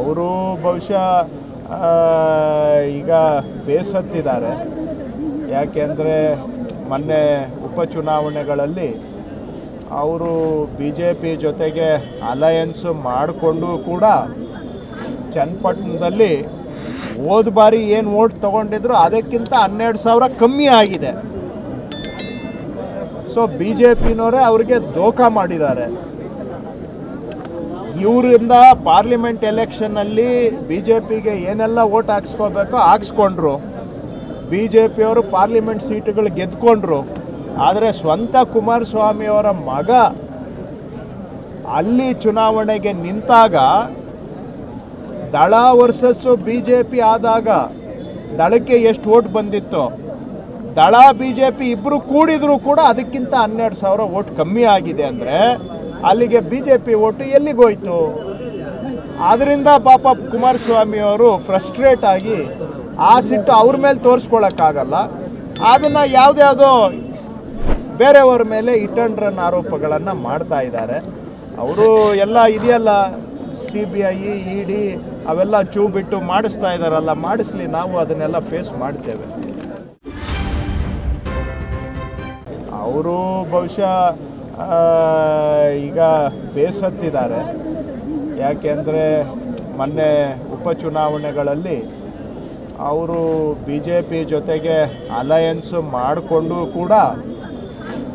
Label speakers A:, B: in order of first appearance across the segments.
A: ಅವರು ಬಹುಶಃ ಈಗ ಬೇಸತ್ತಿದ್ದಾರೆ. ಯಾಕೆಂದರೆ ಮೊನ್ನೆ ಉಪಚುನಾವಣೆಗಳಲ್ಲಿ ಅವರು ಬಿ ಜೆ ಪಿ ಜೊತೆಗೆ ಅಲಯನ್ಸ್ ಮಾಡಿಕೊಂಡು ಕೂಡ ಚನ್ನಪಟ್ಟಣದಲ್ಲಿ ಹೋದ ಬಾರಿ ಏನು ಓಟ್ ತೊಗೊಂಡಿದ್ರು, ಅದಕ್ಕಿಂತ ಹನ್ನೆರಡು ಸಾವಿರ ಕಮ್ಮಿ ಆಗಿದೆ. ಸೊ ಬಿ ಜೆ ಪಿನವರೇ ಅವ್ರಿಗೆ ದೋಖ ಮಾಡಿದ್ದಾರೆ. ಇವರಿಂದ ಪಾರ್ಲಿಮೆಂಟ್ ಎಲೆಕ್ಷನ್ನಲ್ಲಿ ಬಿ ಜೆ ಪಿಗೆ ಏನೆಲ್ಲ ಓಟ್ ಹಾಕ್ಸ್ಕೋಬೇಕೋ ಹಾಕ್ಸ್ಕೊಂಡ್ರು. ಬಿ ಜೆ ಪಿಯವರು ಪಾರ್ಲಿಮೆಂಟ್ ಸೀಟುಗಳು ಗೆದ್ಕೊಂಡ್ರು. ಆದರೆ ಸ್ವಂತ ಕುಮಾರಸ್ವಾಮಿಯವರ ಮಗ ಅಲ್ಲಿ ಚುನಾವಣೆಗೆ ನಿಂತಾಗ ದಳ ವರ್ಸಸ್ಸು ಬಿ ಜೆ ಪಿ ಆದಾಗ ದಳಕ್ಕೆ ಎಷ್ಟು ಓಟ್ ಬಂದಿತ್ತು, ದಳ ಬಿ ಜೆ ಪಿ ಇಬ್ಬರು ಕೂಡಿದರೂ ಕೂಡ ಅದಕ್ಕಿಂತ ಹನ್ನೆರಡು ಸಾವಿರ ಓಟ್ ಕಮ್ಮಿ ಆಗಿದೆ ಅಂದರೆ ಅಲ್ಲಿಗೆ ಬಿ ಜೆ ಪಿ ಓಟು ಎಲ್ಲಿಗೋಯ್ತು ಆದ್ದರಿಂದ ಪಾಪ ಕುಮಾರಸ್ವಾಮಿ ಅವರು ಫ್ರಸ್ಟ್ರೇಟ್ ಆಗಿ ಆ ಸಿಟ್ಟು ಅವ್ರ ಮೇಲೆ ತೋರಿಸ್ಕೊಳಕ್ಕಾಗಲ್ಲ. ಅದನ್ನು ಯಾವುದ್ಯಾವುದೋ ಬೇರೆಯವ್ರ ಮೇಲೆ ಇಟ್ಟಂಡ್ರನ್ ಅಂಡ್ ರನ್ ಆರೋಪಗಳನ್ನು ಮಾಡ್ತಾ ಇದ್ದಾರೆ. ಅವರು ಎಲ್ಲ ಇದೆಯಲ್ಲ C B I E D ಅವೆಲ್ಲ ಚೂ ಬಿಟ್ಟು ಮಾಡಿಸ್ತಾ ಇದ್ದಾರಲ್ಲ, ಮಾಡಿಸ್ಲಿ, ನಾವು ಅದನ್ನೆಲ್ಲ ಫೇಸ್ ಮಾಡ್ತೇವೆ. ಅವರು ಬಹುಶಃ ಈಗ ಬೇಸತ್ತಿದ್ದಾರೆ. ಯಾಕೆಂದರೆ ಮೊನ್ನೆ ಉಪಚುನಾವಣೆಗಳಲ್ಲಿ ಅವರು ಬಿ ಜೆ ಪಿ ಜೊತೆಗೆ ಅಲಯನ್ಸ್ ಮಾಡಿಕೊಂಡು ಕೂಡ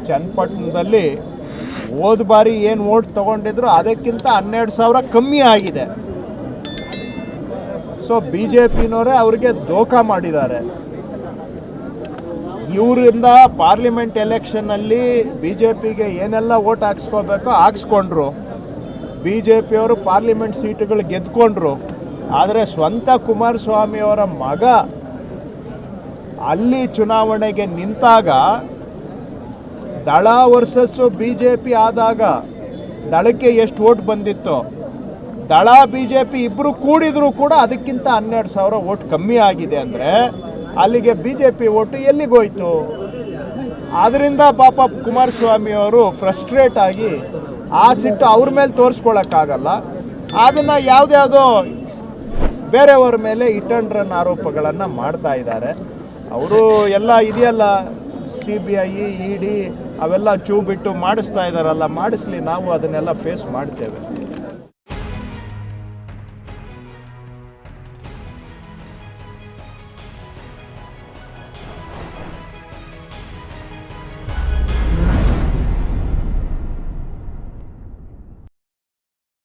A: ಚನ್ನಪಟ್ಟಣದಲ್ಲಿ ಹೋದ ಬಾರಿ ಏನು ಓಟ್ ತೊಗೊಂಡಿದ್ರು ಅದಕ್ಕಿಂತ ಹನ್ನೆರಡು ಸಾವಿರ ಕಮ್ಮಿ ಆಗಿದೆ. ಸೊ ಬಿ ಜೆ ಪಿನವರೇ ಅವ್ರಿಗೆ ದೋಖ ಮಾಡಿದ್ದಾರೆ. ಇವರಿಂದ ಪಾರ್ಲಿಮೆಂಟ್ ಎಲೆಕ್ಷನ್ನಲ್ಲಿ ಬಿ ಜೆ ಪಿಗೆ ಏನೆಲ್ಲ ಓಟ್ ಹಾಕ್ಸ್ಕೋಬೇಕೋ ಹಾಕ್ಸ್ಕೊಂಡ್ರು. ಬಿ ಜೆ ಪಿಯವರು ಪಾರ್ಲಿಮೆಂಟ್ ಸೀಟುಗಳು ಗೆದ್ಕೊಂಡ್ರು. ಆದರೆ ಸ್ವಂತ ಕುಮಾರಸ್ವಾಮಿಯವರ ಮಗ ಅಲ್ಲಿ ಚುನಾವಣೆಗೆ ನಿಂತಾಗ ದಳ ವರ್ಸಸ್ಸು ಬಿ ಜೆ ಪಿ ಆದಾಗ ದಳಕ್ಕೆ ಎಷ್ಟು ಓಟ್ ಬಂದಿತ್ತು, ದಳ ಬಿ ಜೆ ಪಿ ಇಬ್ಬರು ಕೂಡಿದರೂ ಕೂಡ ಅದಕ್ಕಿಂತ ಹನ್ನೆರಡು ಸಾವಿರ ಓಟ್ ಕಮ್ಮಿ ಆಗಿದೆ ಅಂದರೆ ಅಲ್ಲಿಗೆ ಬಿ ಜೆ ಪಿ ಓಟು ಎಲ್ಲಿಗೋಯ್ತು ಆದ್ದರಿಂದ ಪಾಪ ಕುಮಾರಸ್ವಾಮಿ ಅವರು ಫ್ರಸ್ಟ್ರೇಟ್ ಆಗಿ ಆ ಸಿಟ್ಟು ಅವ್ರ ಮೇಲೆ ತೋರಿಸ್ಕೊಳಕ್ಕಾಗಲ್ಲ. ಅದನ್ನು ಯಾವುದ್ಯಾವುದೋ ಬೇರೆಯವ್ರ ಮೇಲೆ ಇಟಂಡ್ರನ್ ಆರೋಪಗಳನ್ನು ಮಾಡ್ತಾ ಇದ್ದಾರೆ. ಅವರು ಎಲ್ಲ ಇದೆಯಲ್ಲ C B I E D ಅವೆಲ್ಲ ಚೂ ಬಿಟ್ಟು ಮಾಡಿಸ್ತಾ ಇದ್ದಾರಲ್ಲ, ಮಾಡಿಸ್ಲಿ, ನಾವು ಅದನ್ನೆಲ್ಲ ಫೇಸ್ ಮಾಡ್ತೇವೆ.